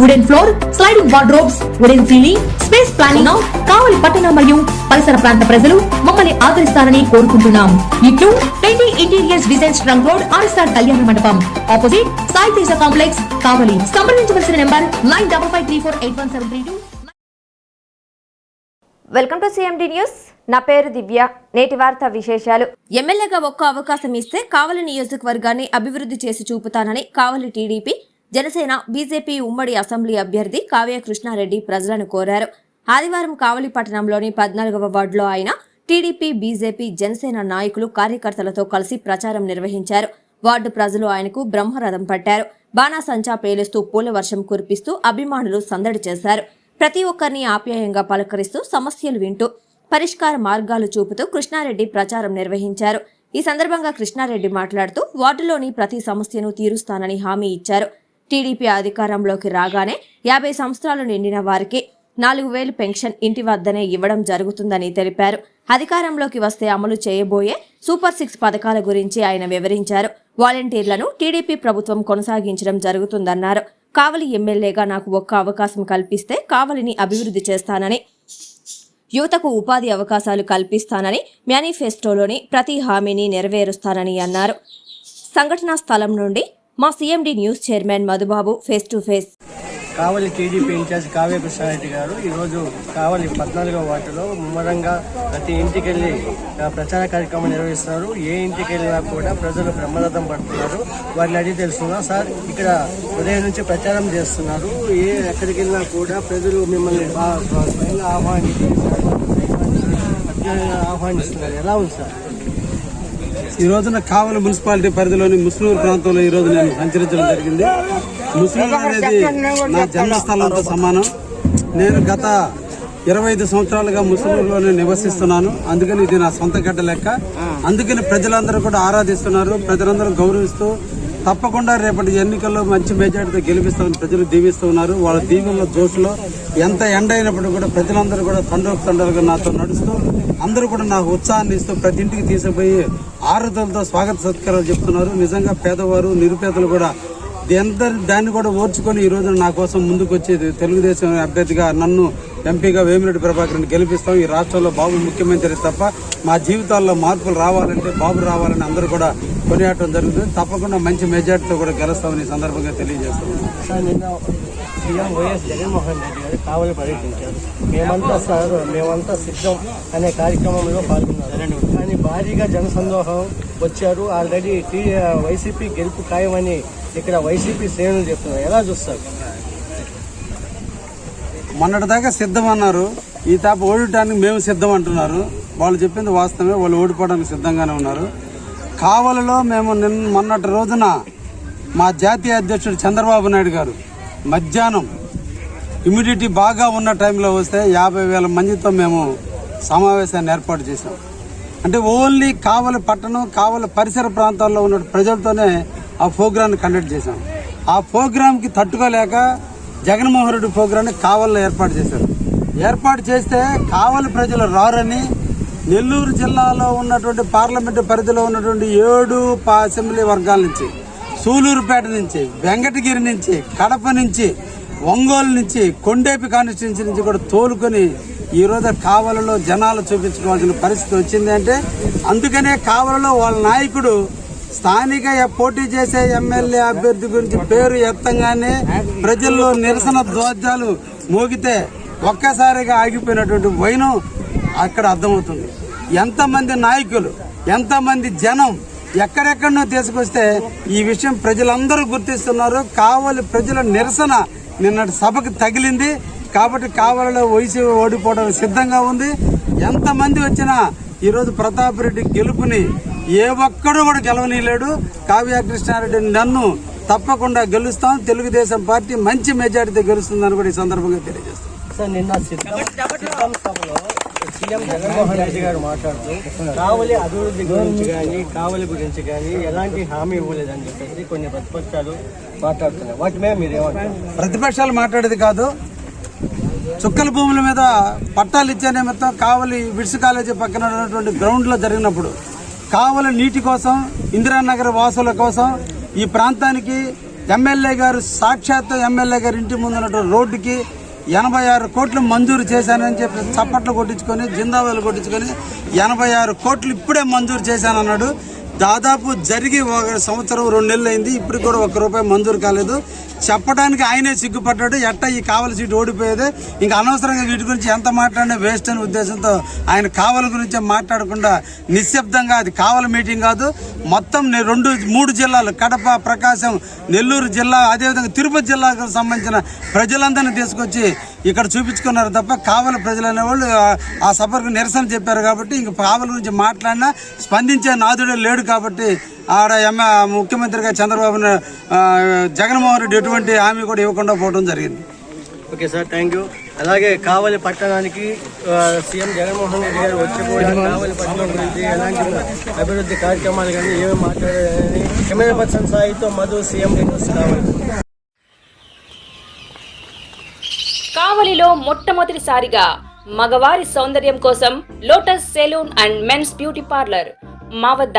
wooden floor sliding wardrobes wooden ceiling space planning Kavali పట్టణ మరియు పరిసర ప్రాంత ప్రజలు మమ్మల్ని ఆదరిస్తారని కోరుకుంటున్నాం. ఇట్లు twenty interiors designs trunk road RSR Kalyana Mandapam. Opposite Sai Teja complex Kavali. సంప్రదించవలసిన number nine double five three four eight one seven three two. Welcome to CMD news నా పేరు దివ్య. నేటి వార్త విశేషాలు. ఎమ్మెల్యేగా ఒక్క అవకాశం ఇస్తే కావలి నియోజకవర్గాన్ని అభివృద్ధి చేసి చూపుతానని కావలి టీడీపీ జనసేన బీజేపీ ఉమ్మడి అసెంబ్లీ అభ్యర్థి కావ్య కృష్ణారెడ్డి ప్రజలను కోరారు. ఆదివారం కావలి పట్టణంలోని పద్నాలుగవ వార్డులో ఆయన టీడీపీ బీజేపీ జనసేన నాయకులు కార్యకర్తలతో కలిసి ప్రచారం నిర్వహించారు. వార్డు ప్రజలు ఆయనకు బ్రహ్మరథం పట్టారు. బాణాసంచా పేలుస్తూ పూల వర్షం కురిపిస్తూ అభిమానులు సందడి చేశారు. ప్రతి ఒక్కరిని ఆప్యాయంగా పలకరిస్తూ సమస్యలు వింటూ పరిష్కార మార్గాలు చూపుతూ కృష్ణారెడ్డి ప్రచారం నిర్వహించారు. ఈ సందర్భంగా కృష్ణారెడ్డి మాట్లాడుతూ వార్డులోని ప్రతి సమస్యను తీరుస్తానని హామీ ఇచ్చారు. టీడీపీ అధికారంలోకి రాగానే యాభై సంవత్సరాలు నిండిన వారికి నాలుగు వేలు పెన్షన్ ఇంటి వద్దనే ఇవ్వడం జరుగుతుందని తెలిపారు. అధికారంలోకి వస్తే అమలు చేయబోయే సూపర్ సిక్స్ పథకాల గురించి ఆయన వివరించారు. వాలంటీర్లను టీడీపీ ప్రభుత్వం కొనసాగించడం జరుగుతుందన్నారు. కావలి ఎమ్మెల్యేగా నాకు ఒక్క అవకాశం కల్పిస్తే కావలిని అభివృద్ధి చేస్తానని యువతకు ఉపాధి అవకాశాలు కల్పిస్తానని మేనిఫెస్టోలోని ప్రతి హామీని నెరవేరుస్తానని అన్నారు. సంఘటనా స్థలం నుండి మా CMD news chairman Madhubabu face to face. Kavali TDP incharge Kavya Krishna Reddy గారు ఈరోజు కావలి పద్నాలుగో వార్డులో ముమ్మరంగా ప్రతి ఇంటికి వెళ్ళి ప్రచార కార్యక్రమం నిర్వహిస్తున్నారు ఏ ఇంటికి వెళ్ళినా కూడా ప్రజలు బ్రహ్మరథం పడుతున్నారు. వారిని అడిగి తెలుస్తున్నా సార్ ఇక్కడ ఉదయం నుంచి ప్రచారం చేస్తున్నారు. ఏ ఎక్కడికి వెళ్ళినా కూడా ప్రజలు మిమ్మల్ని బాగా స్వయంగా ఆహ్వానించి ఆహ్వానిస్తున్నారు. ఎలా ఉంది సార్? ఈ రోజున కావలి మున్సిపాలిటీ పరిధిలోని ముస్లిం ప్రాంతంలో ఈ రోజు నేను సంచరించడం జరిగింది. ముస్లిం అనేది నా జన్మస్థలంతో సమానం. నేను గత ఇరవై ఐదు సంవత్సరాలుగా ముస్లింలోనే నివసిస్తున్నాను. అందుకని ఇది నా సొంత గడ్డ లెక్క. అందుకని ప్రజలందరూ కూడా ఆరాధిస్తున్నారు. ప్రజలందరూ గౌరవిస్తూ తప్పకుండా రేపటి ఎన్నికల్లో మంచి మెజార్టీతో గెలిపిస్తామని ప్రజలు దీవిస్తూ ఉన్నారు. వాళ్ళ దీవుల జోష్లో ఎంత ఎండ అయినప్పుడు కూడా ప్రజలందరూ కూడా తండ్రి తండ్రులుగా నాతో నడుస్తూ అందరూ కూడా నాకు ఉత్సాహాన్ని ఇస్తూ ప్రతి ఇంటికి తీసుకుపోయి ఆరుదలతో స్వాగత సత్కారాలు చెప్తున్నారు. నిజంగా పేదవారు నిరుపేదలు కూడా ఎంత దాన్ని కూడా ఓర్చుకొని ఈ రోజున నా కోసం ముందుకు వచ్చేది తెలుగుదేశం అభ్యర్థిగా నన్ను ఎంపీగా వేమిరెడ్డి ప్రభాకర్ని గెలిపిస్తాం. ఈ రాష్ట్రంలో బాబు ముఖ్యమంత్రి తప్ప మా జీవితాల్లో మార్పులు రావాలంటే బాబు రావాలని అందరూ కూడా కొనియాడటం జరుగుతుంది. తప్పకుండా మంచి మెజార్టీతో కూడా గెలుస్తామని సందర్భంగా తెలియజేస్తున్నాం. సార్ నిన్న సీఎం వైఎస్ జగన్మోహన్ రెడ్డి గారు కావలి పర్యటించారు. మేమంతా సార్ మేమంతా సిద్ధం అనే కార్యక్రమంలో పాల్గొన్నారు. కానీ భారీగా జనసందోహం వచ్చారు. ఆల్రెడీ టీ వైసీపీ గెలుపు ఖాయమని ఇక్కడ వైసీపీ శ్రేణులు చెప్తున్నారు. ఎలా చూస్తారు? మొన్నటిదాకా సిద్ధం అన్నారు ఈ తాప ఓడటానికి మేము సిద్ధం అంటున్నారు. వాళ్ళు చెప్పింది వాస్తవమే. వాళ్ళు ఓడిపోవడానికి సిద్ధంగానే ఉన్నారు. కావలిలో మేము నిన్న మొన్నటి రోజున మా జాతీయ అధ్యక్షుడు చంద్రబాబు నాయుడు గారు మధ్యాహ్నం ఇమ్యూడిటీ బాగా ఉన్న టైంలో వస్తే యాభై వేల మందితో మేము సమావేశాన్ని ఏర్పాటు చేసాం అంటే ఓన్లీ కావలి పట్టణం కావలి పరిసర ప్రాంతాల్లో ఉన్న ప్రజలతోనే ఆ ప్రోగ్రాన్ని కండక్ట్ చేశాం. ఆ ప్రోగ్రాంకి తట్టుకోలేక జగన్మోహన్ రెడ్డి ప్రోగ్రాన్ని కావలిలో ఏర్పాటు చేశారు. ఏర్పాటు చేస్తే కావలి ప్రజలు రారని నెల్లూరు జిల్లాలో ఉన్నటువంటి పార్లమెంటు పరిధిలో ఉన్నటువంటి ఏడు పా- అసెంబ్లీ వర్గాల నుంచి సూలూరుపేట నుంచి వెంకటగిరి నుంచి కడప నుంచి ఒంగోలు నుంచి కొండేపి కాన్స్టిట్యున్సీ నుంచి కూడా తోలుకొని ఈరోజు కావలలో జనాలు చూపించుకోవాల్సిన పరిస్థితి వచ్చింది అంటే అందుకనే కావలలో వాళ్ళ నాయకుడు స్థానిక పోటీ చేసే ఎమ్మెల్యే అభ్యర్థి గురించి పేరు ఎత్తంగానే ప్రజల్లో నిరసన ధ్వజాలు మోగితే ఒక్కసారిగా ఆగిపోయినటువంటి వైనం అక్కడ అర్థమవుతుంది. ఎంతమంది నాయకులు ఎంతమంది జనం ఎక్కడెక్కడనో తీసుకొస్తే ఈ విషయం ప్రజలందరూ గుర్తిస్తున్నారు. కావలి ప్రజల నిరసన నిన్నటి సభకు తగిలింది. కాబట్టి కావలిలో వయసు ఓడిపోవడం సిద్ధంగా ఉంది. ఎంతమంది వచ్చినా ఈరోజు ప్రతాప్ రెడ్డి గెలుపుని ఏ ఒక్కడు కూడా గెలవనీయలేడు. కావ్య కృష్ణారెడ్డి నన్ను తప్పకుండా గెలుస్తాం. తెలుగుదేశం పార్టీ మంచి మెజార్టీతో గెలుస్తుందని కూడా ఈ సందర్భంగా తెలియజేస్తాం సార్ నిన్న సిద్ధం సభలో సీఎం జగన్మోహన్ రెడ్డి గారు మాట్లాడుతూ కావలి అభివృద్ధి గురించి కానీ కావలి గురించి కానీ ఎలాంటి హామీ ఇవ్వలేదని చెప్పేసి కొన్ని ప్రతిపక్షాలు మాట్లాడుతున్నాయి. వాటి మీద మీరు ఏమంటారు? ప్రతిపక్షాలు మాట్లాడేది కాదు. చుక్కల భూముల మీద పట్టాలు ఇచ్చే నిమిత్తం కావలి విడ్స్ కాలేజీ పక్కన ఉన్నటువంటి గ్రౌండ్లో జరిగినప్పుడు కావలి నీటి కోసం ఇందిరానగర్ వాసుల కోసం ఈ ప్రాంతానికి ఎమ్మెల్యే గారు సాక్షాత్ ఎమ్మెల్యే గారి ఇంటి ముందు ఉన్నటువంటి రోడ్డుకి ఎనభై ఆరు కోట్లు మంజూరు చేశానని చెప్పి చప్పట్లు కొట్టించుకొని జిందాబాలు కొట్టించుకొని ఎనభై ఆరు కోట్లు ఇప్పుడే మంజూరు చేశానన్నాడు. దాదాపు జరిగి ఒక సంవత్సరం రెండు నెలలు అయింది ఇప్పుడు కూడా ఒక్క రూపాయి మంజూరు కాలేదు. చెప్పడానికి ఆయనే సిగ్గుపడ్డాడు. ఎట్ట ఈ కావలి సీటు ఓడిపోయేది? ఇంకా అనవసరంగా వీటి గురించి ఎంత మాట్లాడినా వేస్ట్ అనే ఉద్దేశంతో ఆయన కావలి గురించి మాట్లాడకుండా నిశ్శబ్దంగా అది కావలి మీటింగ్ కాదు మొత్తం రెండు మూడు జిల్లాలు కడప ప్రకాశం నెల్లూరు జిల్లా అదేవిధంగా తిరుపతి జిల్లాకు సంబంధించిన ప్రజలందరినీ తీసుకొచ్చి ఇక్కడ చూపించుకున్నారు తప్ప కావలి ప్రజలు అనేవాళ్ళు ఆ- ఆ సభకు నిరసన చెప్పారు కాబట్టి ఇంక కావలి గురించి మాట్లాడినా స్పందించే నాదుడే లేడు కాబట్టి ఆడ ఎమ్మె ముఖ్యమంత్రిగా చంద్రబాబు జగన్మోహన్ రెడ్డి ఎటువంటి హామీ కూడా ఇవ్వకుండా పోవడం జరిగింది. Okay sir thank you. అలాగే కావలి పట్టణానికి సీఎం జగన్మోహన్ రెడ్డి గారు వచ్చి కూడా కావలి పట్టణం గురించి ఎలాంటి అభివృద్ధి కార్యక్రమాలు కానీ ఏమి మాట్లాడారని కెమెరా పర్సన్ సాయితో మధు సీఎం కావాలి కావలిలో మొట్టమొదటిసారిగా మగవారి సౌందర్యం కోసం lotus salon and men's beauty parlour మా వద్ద